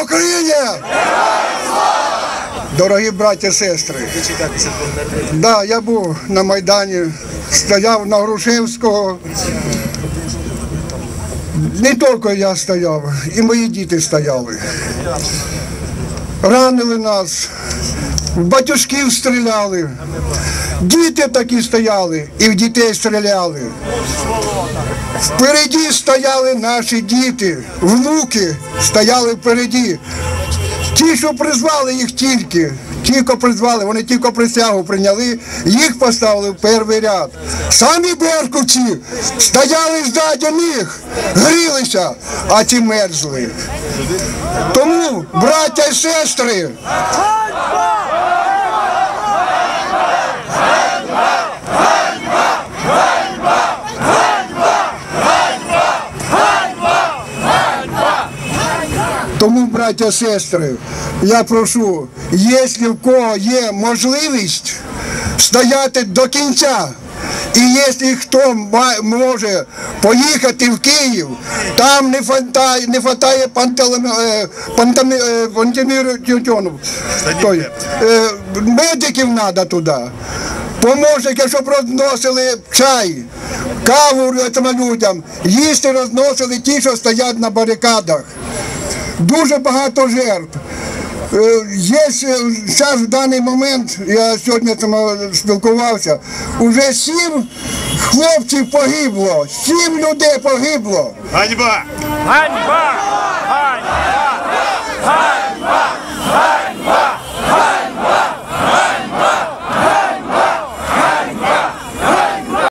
Україні! Дорогі браті і сестри, да, я був на Майдані, стояв на Грушевського. Не тільки я стояв, і мої діти стояли. Ранили нас, в батюшків стріляли. Діти такі стояли і в дітей стріляли. Впереді стояли наші діти, внуки стояли впереді. Ті, що призвали їх тільки, тільки призвали, вони тільки присягу прийняли, їх поставили в перший ряд. Самі беркутці стояли ззаді них, грілися, а ті мерзли. Тому, браття і сестри, Тому, браття сестри, я прошу, якщо в кого є можливість стояти до кінця, і якщо хто може поїхати в Київ, там не хватає, не тютюну. Той, е, медиків треба туди. Помощники, щоб розносили чай, каву цим людям, їсти розносили ті, що стоять на барикадах дуже багато жертв. Е, Є зараз в даний момент, я сьогодні там е, спілкувався, уже сім хлопців погибло, сім людей погибло. Ганьба! Ганьба!